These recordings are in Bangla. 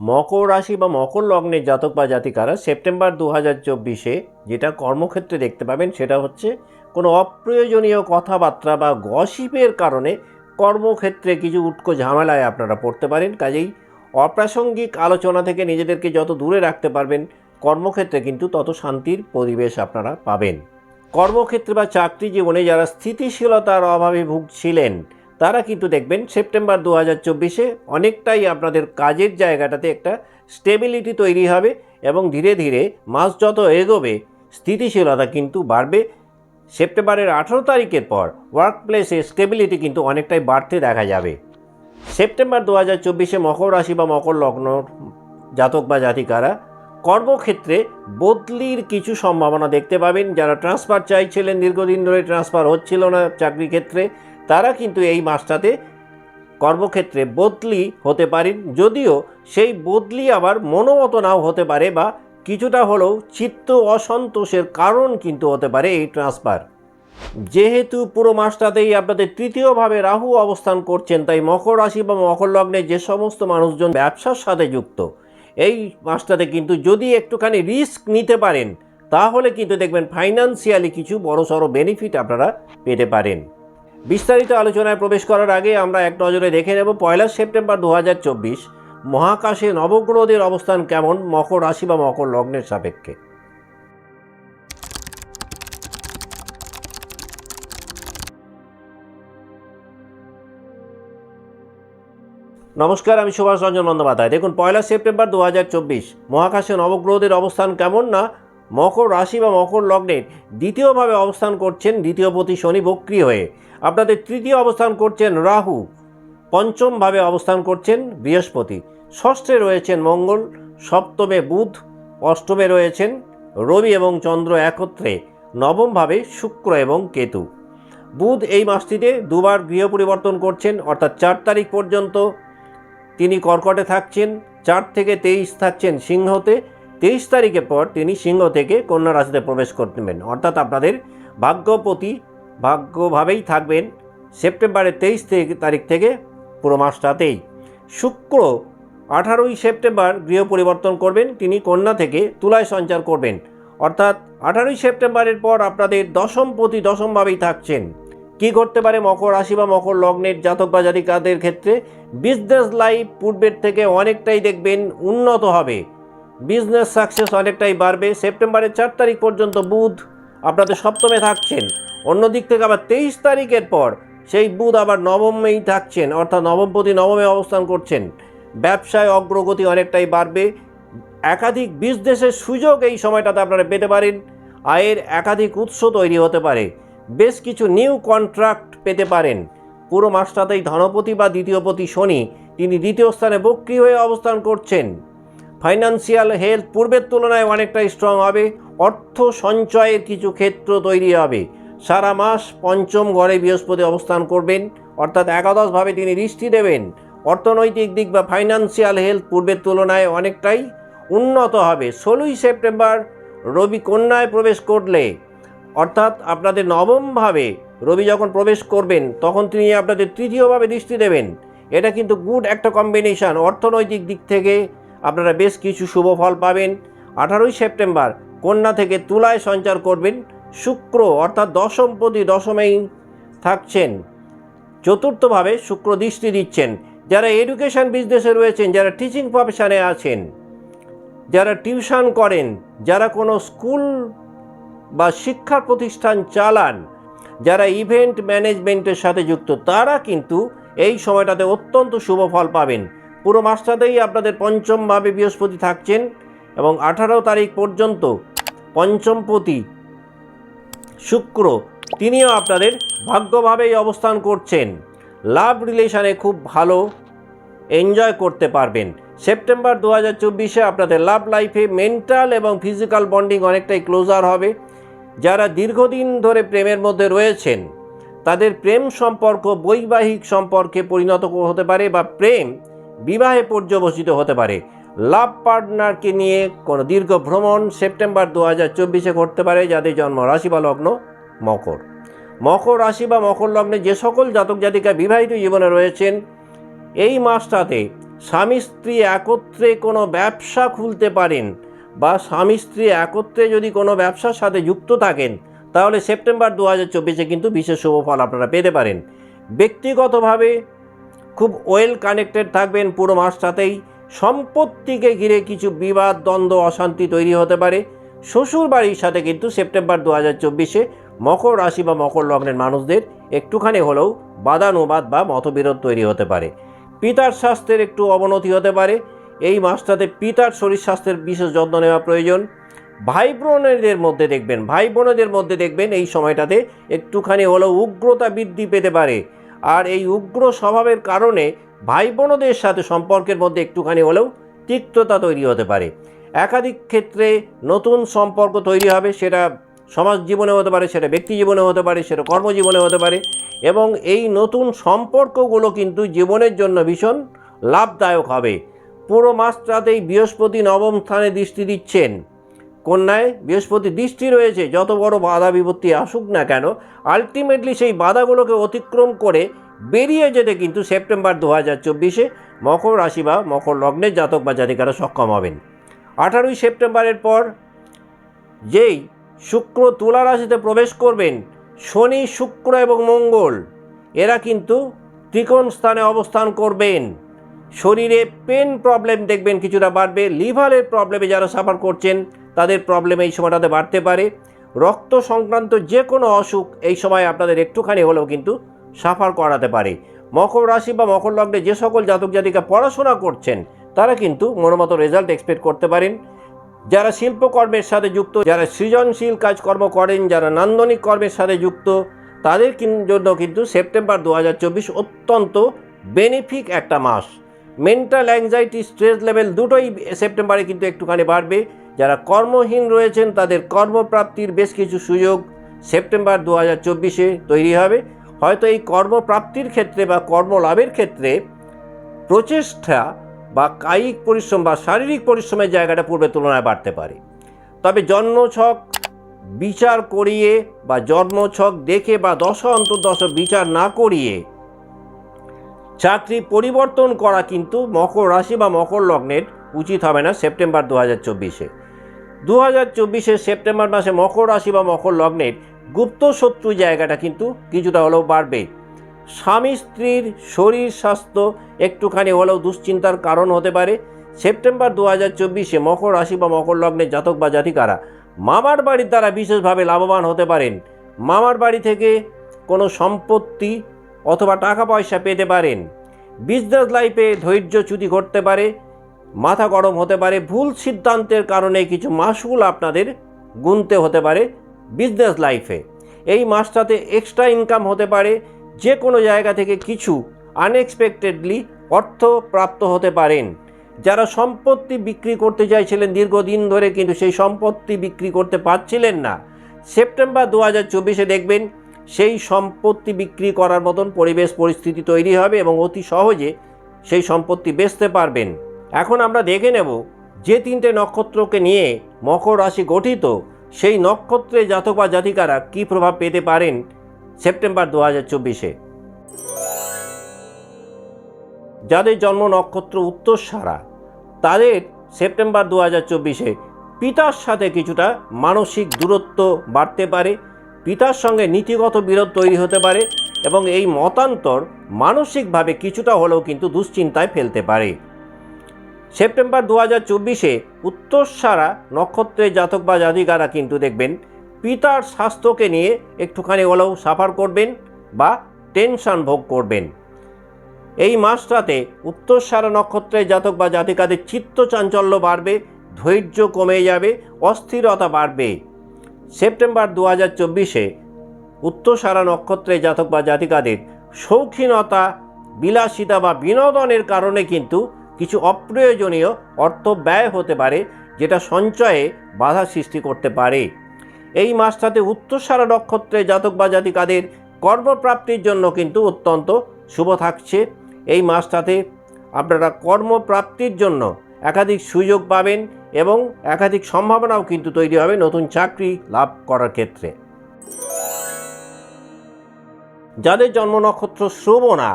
মকর রাশি বা মকর লগ্নের জাতক বা জাতিকারা সেপ্টেম্বর দু হাজার চব্বিশে যেটা কর্মক্ষেত্রে দেখতে পাবেন সেটা হচ্ছে কোনো অপ্রয়োজনীয় কথাবার্তা বা গসিপের কারণে কর্মক্ষেত্রে কিছু উটকো ঝামেলায় আপনারা পড়তে পারেন। কাজেই অপ্রাসঙ্গিক আলোচনা থেকে নিজেদেরকে যত দূরে রাখতে পারবেন, কর্মক্ষেত্রে কিন্তু তত শান্তির পরিবেশ আপনারা পাবেন। কর্মক্ষেত্রে বা চাকরি জীবনে যারা স্থিতিশীলতার অভাবে ভুগছিলেন তারা কিন্তু দেখবেন সেপ্টেম্বর দু হাজার চব্বিশে অনেকটাই আপনাদের কাজের জায়গাটাতে একটা স্টেবিলিটি তৈরি হবে এবং ধীরে ধীরে মাস যত এগোবে, স্থিতিশীলতা কিন্তু বাড়বে। সেপ্টেম্বরের আঠেরো তারিখের পর ওয়ার্ক প্লেসে স্টেবিলিটি কিন্তু অনেকটাই বাড়তে দেখা যাবে। সেপ্টেম্বর দু হাজার চব্বিশে মকর রাশি বা মকর লগ্ন জাতক বা জাতিকারা কর্মক্ষেত্রে বদলির কিছু সম্ভাবনা দেখতে পাবেন। যারা ট্রান্সফার চাইছিলেন, দীর্ঘদিন ধরে ট্রান্সফার হচ্ছিল না চাকরি ক্ষেত্রে তারা কিন্তু এই মাসটাতে কর্মক্ষেত্রে বদলি হতে পারেন। যদিও সেই বদলি আবার মনোমত নাও হতে পারে বা কিছুটা হলেও চিত্ত অসন্তোষের কারণ কিন্তু হতে পারে এই ট্রান্সফার। যেহেতু পুরো মাসটাতেই আপনাদের তৃতীয়ভাবে রাহু অবস্থান করছেন, তাই মকর রাশি বা মকর লগ্নে যে সমস্ত মানুষজন ব্যবসার সাথে যুক্ত, এই মাসটাতে কিন্তু যদি একটুখানি রিস্ক নিতে পারেন, তাহলে কিন্তু দেখবেন ফাইন্যান্সিয়ালি কিছু বড়সড় বেনিফিট আপনারা পেতে পারেন। বিস্তারিত আলোচনায় প্রবেশ করার আগে আমরা এক নজরে দেখে নেব পয়লা সেপ্টেম্বর দু হাজার চব্বিশ মহাকাশে নবগ্রহদের অবস্থান কেমন, মকর রাশি বা মকর লগ্নের সাপেক্ষে? নমস্কার, আমি সুভাষ রঞ্জন বন্দ্যোপাধ্যায়। দেখুন, পয়লা সেপ্টেম্বর দু হাজার চব্বিশ মহাকাশে নবগ্রহদের অবস্থান কেমন না মকর রাশি বা মকর লগ্নের দ্বিতীয়ভাবে অবস্থান করছেন দ্বিতীয়পতি শনি বক্রী হয়ে। আপনাদের তৃতীয় অবস্থান করছেন রাহু। পঞ্চমভাবে অবস্থান করছেন বৃহস্পতি। ষষ্ঠে রয়েছেন মঙ্গল। সপ্তমে বুধ। অষ্টমে রয়েছেন রবি এবং চন্দ্র একত্রে। নবমভাবে শুক্র এবং কেতু। বুধ এই মাসটিতে দুবার গৃহ পরিবর্তন করছেন, অর্থাৎ চার তারিখ পর্যন্ত। তিনি কর্কটে থাকছেন, চার থেকে তেইশ থাকছেন সিংহতে। তেইশ তারিখের পর তিনি সিংহ থেকে কন্যা রাশিতে প্রবেশ করবেন। অর্থাৎ আপনাদের ভাগ্যপতি ভাগ্যভাবেই থাকবেন সেপ্টেম্বরের তেইশ তারিখ থেকে পুরো মাসটাতেই। শুক্র আঠারোই সেপ্টেম্বর গৃহ পরিবর্তন করবেন, তিনি কন্যা থেকে তুলায় সঞ্চার করবেন। অর্থাৎ আঠারোই সেপ্টেম্বরের পর আপনাদের দশমপতি দশমভাবেই থাকছেন। কি করতে পারে মকর রাশি বা মকর লগ্নের জাতক বা জাতিকাদের ক্ষেত্রে? বিজনেস লাইফ পূর্বের থেকে অনেকটাই দেখবেন উন্নত হবে। বিজনেস সাকসেস অনেকটাই বাড়বে। সেপ্টেম্বরের চার তারিখ পর্যন্ত বুধ আপনাদের সপ্তমে থাকছেন। অন্য দিক থেকে আবার তেইশ তারিখের পর সেই বুধ আবার নবমেই থাকছেন, অর্থাৎ নবমপতি নবমে অবস্থান করছেন। ব্যবসায় অগ্রগতি অনেকটাই বাড়বে। একাধিক বিজনেসের সুযোগ এই সময়টাতে আপনারা পেতে পারেন। আয়ের একাধিক উৎস তৈরি হতে পারে। বেশ কিছু নিউ কন্ট্রাক্ট পেতে পারেন। পুরো মাসটাতেই ধনপতি বা দ্বিতীয়পতি শনি তিনি দ্বিতীয় স্থানে বক্রি হয়ে অবস্থান করছেন। ফাইন্যান্সিয়াল হেলথ পূর্বের তুলনায় অনেকটাই স্ট্রং হবে। অর্থ সঞ্চয়ের কিছু ক্ষেত্র তৈরি হবে। সারা মাস পঞ্চম ঘরে বৃহস্পতি অবস্থান করবেন, অর্থাৎ একাদশভাবে তিনি দৃষ্টি দেবেন। অর্থনৈতিক দিক বা ফাইন্যান্সিয়াল হেলথ পূর্বের তুলনায় অনেকটাই উন্নত হবে। ষোলোই সেপ্টেম্বর রবি কন্যায় প্রবেশ করলে, অর্থাৎ আপনাদের নবমভাবে রবি যখন প্রবেশ করবেন, তখন তিনি আপনাদের তৃতীয়ভাবে দৃষ্টি দেবেন। এটা কিন্তু গুড একটা কম্বিনেশন অর্থনৈতিক দিক থেকে আপনারা বেশ কিছু শুভ ফল পাবেন। আঠারোই সেপ্টেম্বর, কন্যা থেকে তুলায় সঞ্চার করবেন। শুক্র, অর্থাৎ দশমপতি দশমেই থাকছেন। চতুর্থভাবে শুক্র দৃষ্টি দিচ্ছেন। যারা এডুকেশন বিজনেসে রয়েছেন, যারা টিচিং প্রফেশনে আছেন, যারা টিউশন করেন, যারা কোনো স্কুল বা শিক্ষা প্রতিষ্ঠান চালান, যারা ইভেন্ট ম্যানেজমেন্টের সাথে যুক্ত, তারা কিন্তু এই সময়টাতে অত্যন্ত শুভ ফল পাবেন। পুরো মাসটাতেই আপনাদের পঞ্চমভাবে বৃহস্পতি থাকছেন এবং আঠারো তারিখ পর্যন্ত পঞ্চমপতি শুক্র, তিনিও আপনাদের ভাগ্যভাবেই অবস্থান করছেন। লাভ রিলেশনে খুব ভালো, এনজয় করতে পারবেন। সেপ্টেম্বর দু হাজার চব্বিশে আপনাদের লাভ লাইফে মেন্টাল এবং ফিজিক্যাল বন্ডিং অনেকটাই ক্লোজার হবে। যারা দীর্ঘদিন ধরে প্রেমের মধ্যে রয়েছেন, তাদের প্রেম সম্পর্ক বৈবাহিক সম্পর্কে পরিণত হতে পারে বা প্রেম বিবাহে পর্যবসিত হতে পারে। লাভ পার্টনারকে নিয়ে কোনো দীর্ঘ ভ্রমণ সেপ্টেম্বর দু হাজার চব্বিশে করতে পারে, যাদের জন্ম রাশি বা লগ্ন মকর। মকর রাশি বা মকর লগ্নে যে সকল জাতক জাতিকা বিবাহিত জীবনে রয়েছেন, এই মাসটাতে স্বামী স্ত্রী একত্রে কোনো ব্যবসা খুলতে পারেন বা স্বামী স্ত্রী একত্রে যদি কোনো ব্যবসার সাথে যুক্ত থাকেন, তাহলে সেপ্টেম্বর দু হাজার চব্বিশে কিন্তু বিশেষ শুভ ফল আপনারা পেতে পারেন। ব্যক্তিগতভাবে খুব ওয়েল কানেক্টেড থাকবেন পুরো মাসটাতেই। সম্পত্তিকে ঘিরে কিছু বিবাদ, দ্বন্দ্ব, অশান্তি তৈরি হতে পারে। শ্বশুর বাড়ির সাথে কিন্তু সেপ্টেম্বর দু হাজার চব্বিশে মকর রাশি বা মকর লগ্নের মানুষদের একটুখানি হলেও বাদানুবাদ বা মতবিরোধ তৈরি হতে পারে। পিতার স্বাস্থ্যের একটু অবনতি হতে পারে। এই মাসটাতে পিতার শরীর স্বাস্থ্যের বিশেষ যত্ন নেওয়া প্রয়োজন। ভাই বোনেদের মধ্যে দেখবেন ভাই বোনেদের মধ্যে দেখবেন এই সময়টাতে একটুখানি হলেও উগ্রতা বৃদ্ধি পেতে পারে। আর এই উগ্র স্বভাবের কারণে ভাই বোনদের সাথে সম্পর্কের মধ্যে একটুখানি হলেও তিক্ততা তৈরি হতে পারে। একাধিক ক্ষেত্রে নতুন সম্পর্ক তৈরি হবে, সেটা সমাজ জীবনে হতে পারে, সেটা ব্যক্তি জীবনে হতে পারে, সেটা কর্মজীবনে হতে পারে এবং এই নতুন সম্পর্কগুলো কিন্তু জীবনের জন্য ভীষণ লাভদায়ক হবে। পুরো মাসটাতেই বৃহস্পতি নবম স্থানে দৃষ্টি দিচ্ছেন। কন্যায় বৃহস্পতি দৃষ্টি রয়েছে, যত বড় বাধা বিপত্তি আসুক না কেন আলটিমেটলি সেই বাধাগুলোকে অতিক্রম করে বেরিয়ে যেতে কিন্তু সেপ্টেম্বর দু হাজার চব্বিশে মকর রাশি বা মকর লগ্নের জাতক বা জাতিকারা সক্ষম হবেন। আঠারোই সেপ্টেম্বরের পর যেই শুক্র তুলা রাশিতে প্রবেশ করবেন, শনি, শুক্র এবং মঙ্গল, এরা কিন্তু ত্রিকোণ স্থানে অবস্থান করবেন। শরীরে পেন প্রবলেম দেখবেন, কিছুটা বাড়বে লিভারের প্রবলেমে যারা সাফার করছেন তাদের প্রবলেম এই সময়টাতে বাড়তে পারে। রক্ত সংক্রান্ত যে কোনো অসুখ এই সময় আপনাদের একটুখানি হলেও কিন্তু সাফার করাতে পারে। মকর রাশি বা মকর লগ্নে যে সকল জাতক জাতিকা পড়াশোনা করছেন, তারা কিন্তু মনোমতো রেজাল্ট এক্সপেক্ট করতে পারেন। যারা শিল্পকর্মের সাথে যুক্ত, যারা সৃজনশীল কাজকর্ম করেন, যারা নান্দনিক কর্মের সাথে যুক্ত, তাদের জন্য কিন্তু সেপ্টেম্বর দু হাজার চব্বিশ অত্যন্ত বেনিফিক একটা মাস। মেন্টাল অ্যাংজাইটি স্ট্রেস লেভেল দুটোই সেপ্টেম্বরে কিন্তু একটুখানি বাড়বে। যারা কর্মহীন রয়েছেন, তাদের কর্মপ্রাপ্তির বেশ কিছু সুযোগ সেপ্টেম্বর দু হাজার চব্বিশে তৈরি হবে। হয়তো এই কর্মপ্রাপ্তির ক্ষেত্রে বা কর্মলাভের ক্ষেত্রে প্রচেষ্টা বা কায়িক পরিশ্রম বা শারীরিক পরিশ্রমের জায়গাটা পূর্বের তুলনায় বাড়তে পারে। তবে জন্মছক বিচার করিয়ে বা জন্মছক দেখে বা দশ অন্তর্দশ বিচার না করিয়ে চাকরি পরিবর্তন করা কিন্তু মকর রাশি বা মকর লগ্নের উচিত হবে না সেপ্টেম্বর দু হাজার চব্বিশে। দু হাজার চব্বিশে সেপ্টেম্বর মাসে মকর রাশি বা মকর লগ্নের গুপ্ত শত্রু জায়গাটা কিন্তু কিছুটা হলেও বাড়বে। স্বামী স্ত্রীর শরীর স্বাস্থ্য একটুখানি হলেও দুশ্চিন্তার কারণ হতে পারে। সেপ্টেম্বর দু হাজার চব্বিশে মকর রাশি বা মকর লগ্নের জাতক বা জাতিকারা মামার বাড়ির দ্বারা বিশেষভাবে লাভবান হতে পারেন। মামার বাড়ি থেকে কোনো সম্পত্তি অথবা টাকা পয়সা পেতে পারেন। বিজনেস লাইফে ধৈর্যচ্যুতি ঘটতে পারে। মাথা গরম হতে পারে, ভুল সিদ্ধান্তের কারণে কিছু মাসগুলো আপনাদের গুনতে হতে পারে বিজনেস লাইফে এই মাসটাতে এক্সট্রা ইনকাম হতে পারে যে কোনো জায়গা থেকে কিছু আনএক্সপেক্টেডলি অর্থ প্রাপ্ত হতে পারেন। যারা সম্পত্তি বিক্রি করতে চাইছিলেন দীর্ঘদিন ধরে কিন্তু সেই সম্পত্তি বিক্রি করতে পারছিলেন না, সেপ্টেম্বর দু হাজার চব্বিশে দেখবেন সেই সম্পত্তি বিক্রি করার মতন পরিবেশ পরিস্থিতি তৈরি হবে এবং অতি সহজে সেই সম্পত্তি বেচতে পারবেন। এখন আমরা দেখে নেব যে তিনটে নক্ষত্রকে নিয়ে মকর রাশি গঠিত, সেই নক্ষত্রে জাতক বা জাতিকারা কী প্রভাব পেতে পারেন সেপ্টেম্বর দু হাজার চব্বিশে। যাদের জন্ম নক্ষত্র উত্তর সারা তাদের সেপ্টেম্বর দু হাজার চব্বিশে পিতার সাথে কিছুটা মানসিক দূরত্ব বাড়তে পারে, পিতার সঙ্গে নীতিগত বিরোধ তৈরি হতে পারে এবং এই মতান্তর মানসিকভাবে কিছুটা হলেও কিন্তু দুশ্চিন্তায় ফেলতে পারে। সেপ্টেম্বর দু হাজার চব্বিশে উত্তরসারা নক্ষত্রের জাতক বা জাতিকারা কিন্তু দেখবেন পিতার স্বাস্থ্যকে নিয়ে একটুখানি হলেও সাফার করবেন বা টেনশন ভোগ করবেন। এই মাসটাতে উত্তরসারা নক্ষত্রের জাতক বা জাতিকাদের চিত্ত চাঞ্চল্য বাড়বে, ধৈর্য কমে যাবে, অস্থিরতা বাড়বে। সেপ্টেম্বর দু হাজার চব্বিশে উত্তরসারা নক্ষত্রের জাতক বা জাতিকাদের শৌখিনতা, বিলাসিতা বা বিনোদনের কারণে কিন্তু কিছু অপ্রয়োজনীয় অর্থ ব্যয় হতে পারে, যেটা সঞ্চয়ে বাধা সৃষ্টি করতে পারে। এই মাসটাতে উত্তরসারা নক্ষত্রে জাতক বা জাতিকাদের কর্মপ্রাপ্তির জন্য কিন্তু অত্যন্ত শুভ থাকছে। এই মাসটাতে আপনারা কর্মপ্রাপ্তির জন্য একাধিক সুযোগ পাবেন এবং একাধিক সম্ভাবনাও কিন্তু তৈরি হবে নতুন চাকরি লাভ করার ক্ষেত্রে। যাদের জন্ম নক্ষত্র শ্রবণা,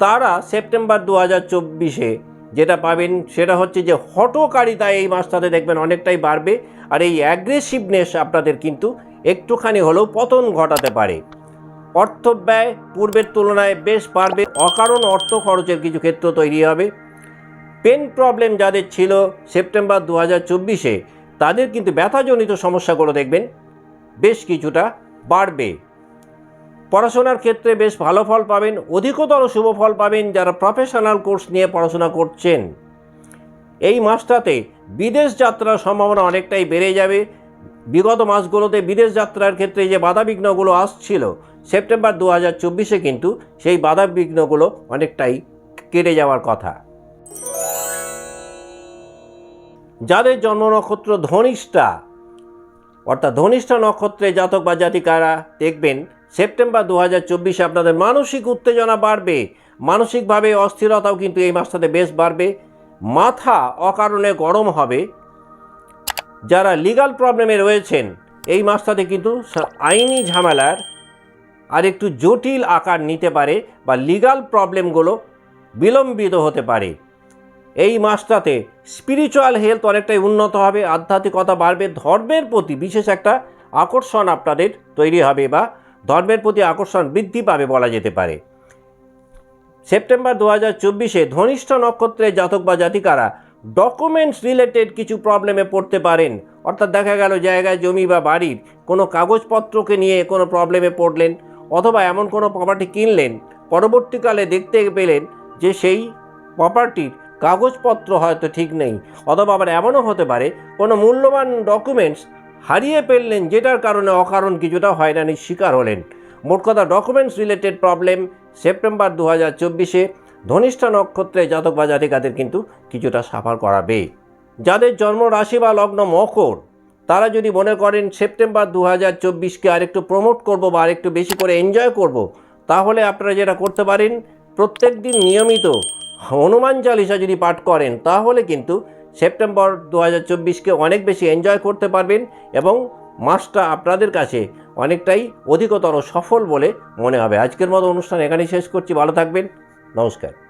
তারা সেপ্টেম্বর দু হাজার চব্বিশে যেটা পাবেন সেটা হচ্ছে যে হটকারিতা এই মাসটাতে দেখবেন অনেকটাই বাড়বে আর এই অ্যাগ্রেসিভনেস আপনাদের কিন্তু একটুখানি হলেও পতন ঘটাতে পারে। অর্থ ব্যয় পূর্বের তুলনায় বেশ বাড়বে, অকারণ অর্থ খরচের কিছু ক্ষেত্র তৈরি হবে। পেন প্রবলেম যাদের ছিল সেপ্টেম্বর দু হাজার চব্বিশে, তাদের কিন্তু ব্যথাজনিত সমস্যাগুলো দেখবেন বেশ কিছুটা বাড়বে। পড়াশোনার ক্ষেত্রে বেশ ভালো ফল পাবেন, অধিকতর শুভ ফল পাবেন যারা প্রফেশনাল কোর্স নিয়ে পড়াশোনা করছেন। এই মাসটাতে বিদেশ যাত্রার সম্ভাবনা অনেকটাই বেড়ে যাবে। বিগত মাসগুলোতে বিদেশ যাত্রার ক্ষেত্রে যে বাধাবিঘ্নগুলো আসছিল, সেপ্টেম্বর দু হাজার চব্বিশে কিন্তু সেই বাধাবিঘ্নগুলো অনেকটাই কেটে যাওয়ার কথা। যাদের জন্ম নক্ষত্র ধনিষ্ঠা, অর্থাৎ ধনিষ্ঠা নক্ষত্রে জাতক বা জাতিকারা দেখবেন সেপ্টেম্বর দু হাজার চব্বিশে আপনাদের মানসিক উত্তেজনা বাড়বে। মানসিকভাবে অস্থিরতাও কিন্তু এই মাসটাতে বেশ বাড়বে। মাথা অকারণে গরম হবে। যারা লিগাল প্রবলেমে রয়েছেন, এই মাসটাতে কিন্তু আইনি ঝামেলার আর একটু জটিল আকার নিতে পারে বা লিগাল প্রবলেমগুলো বিলম্বিত হতে পারে। এই মাসটাতে স্পিরিচুয়াল হেলথ অনেকটাই উন্নত হবে, আধ্যাত্মিকতা বাড়বে, ধর্মের প্রতি বিশেষ একটা আকর্ষণ আপনাদের তৈরি হবে বা ধর্মের প্রতি আকর্ষণ বৃদ্ধি পাবে বলা যেতে পারে। সেপ্টেম্বর দু হাজার চব্বিশে ধনিষ্ঠ নক্ষত্রের জাতক বা জাতিকারা ডকুমেন্টস রিলেটেড কিছু প্রবলেমে পড়তে পারেন। অর্থাৎ দেখা গেল জায়গায় জমি বা বাড়ির কোনো কাগজপত্রকে নিয়ে কোনো প্রবলেমে পড়লেন অথবা এমন কোনো প্রপার্টি কিনলেন, পরবর্তীকালে দেখতে পেলেন যে সেই প্রপার্টির কাগজপত্র হয়তো ঠিক নেই অথবা আবার এমনও হতে পারে, কোনো মূল্যবান ডকুমেন্টস হারিয়ে ফেললেন যেটার কারণে অকারণ কিছুটা হয়রানির শিকার হলেন। মোট কথা ডকুমেন্টস রিলেটেড প্রবলেম সেপ্টেম্বর দু হাজার চব্বিশে ধনিষ্ঠা নক্ষত্রে জাতক বা জাতিকাদের কিন্তু কিছুটা সাফার করাবে। যাদের জন্ম রাশি বা লগ্ন মকর, তারা যদি মনে করেন সেপ্টেম্বর দু হাজার চব্বিশকে আরেকটু প্রমোট করব বা আরেকটু বেশি করে এনজয় করব, তাহলে আপনারা যেটা করতে পারেন প্রত্যেক দিন নিয়মিত হনুমান চালিসা যদি পাঠ করেন, তাহলে কিন্তু সেপ্টেম্বর দু হাজার চব্বিশকে অনেক বেশি এনজয় করতে পারবেন এবং মাসটা আপনাদের কাছে অনেকটাই অধিকতর সফল বলে মনে হবে। আজকের মতো অনুষ্ঠান এখানেই শেষ করছি। ভালো থাকবেন। নমস্কার।